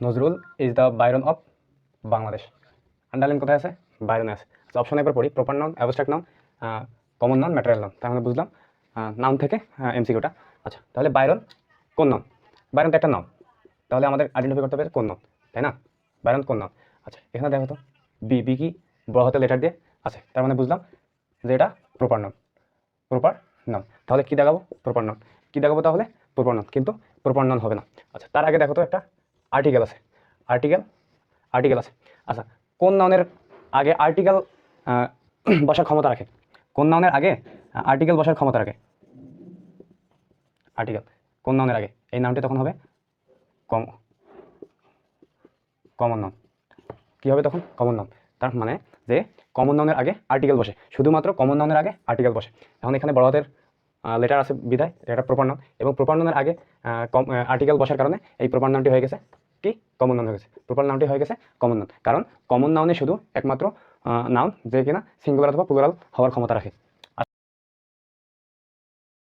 Nazrul is the Byron of Bangladesh underline কোথায় আছে? বাইরনে আছে। তো অপশন একবার পড়ি। Proper noun abstract noun common noun material noun তাহলে বুঝলাম নাম থেকে এমসিকিউটা আচ্ছা তাহলে বাইরন কোন নাম বাইরন তো একটা নাম তাহলে আমাদের আইডেন্টিফাই করতে হবে কোন নাম তাই না? বাইরন কোন নাম আচ্ছা এখানে দেখো তো বি বি কি? বড় হাতে লেটার দিয়ে আছে। তার মানে বুঝলাম যে এটা প্রপার নাম প্রপার নাম তাহলে কি দেখাবো? প্রপার নাম কী দেখাবো তাহলে? প্রপার নাম কিন্তু প্রপার নাম হবে না। আচ্ছা তার আগে দেখো তো একটা আর্টিকেল আছে। আর্টিকেল আর্টিকেল আছে। আচ্ছা কোন নাউনের আগে আর্টিকেল বসার ক্ষমতা রাখে? কোন নাউনের আগে আর্টিকেল বসার ক্ষমতা রাখে? আর্টিকেল কোন নাউনের আগে? এই নামটি তখন হবে কম কমন নাম কী হবে তখন? কমন নাম তার মানে যে কমন নাউনের আগে আর্টিকেল বসে। শুধুমাত্র কমন নাউনের আগে আর্টিকেল বসে। এখন এখানে বড় হাতের লেটার আছে বিধায়, এটা প্রপার নাম এবং প্রপার নামের আগে আর্টিকেল বসার কারণে এই প্রপার নামটি হয়ে গেছে কি কমন নাম হয়ে গেছে। প্রপার নামটি হয়ে গেছে কমন নাম কারণ কমন নাউনে শুধু একমাত্র নাউন যে কিনা সিঙ্গুলার অথবা প্লুরাল হওয়ার ক্ষমতা রাখে।